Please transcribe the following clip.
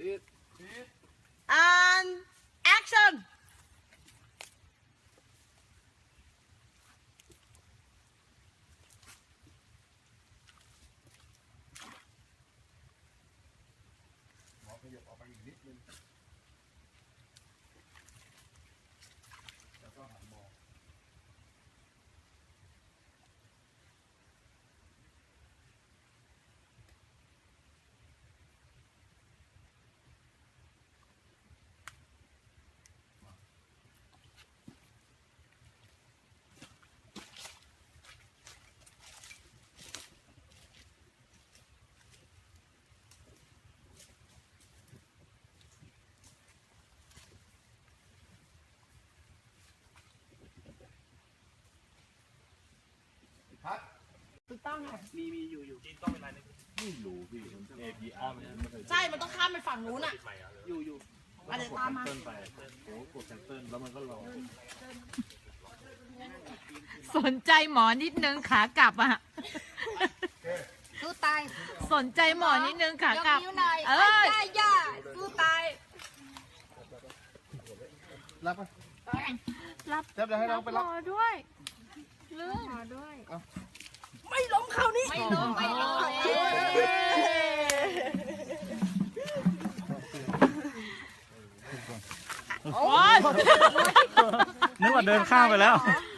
and action หมอขยับออกไปอีกนิดนึงแล้วก็หันมอง พัดถูกต้องค่ะมีมีอยู่อยู่ที่ต้องเป็นอะไรนะไม่รู้พี่มัน APR มันไม่เคยใช่ มันต้องข้ามไปฝั่งนู้นอะใหม่อะอยู่อยู่แล้วก็กดแคนเซิลไปโอ้กดแคนเซิลแล้วมันก็รอสนใจหมอนิดนึงขากลับอะสู้ตาย สนใจหมอนิดนึงขายกกลับนิ้วหน่อยเออได้ย่าสู้ตาย รับไปรับเจ๊บเดี๋ยวให้น้องไปรับหมอ ด้วยลืมไม่ล้มเขานี่ไม่ล้มไม่ล้มโอ๊ยนึกว่าเดินข้ามไปแล้วเ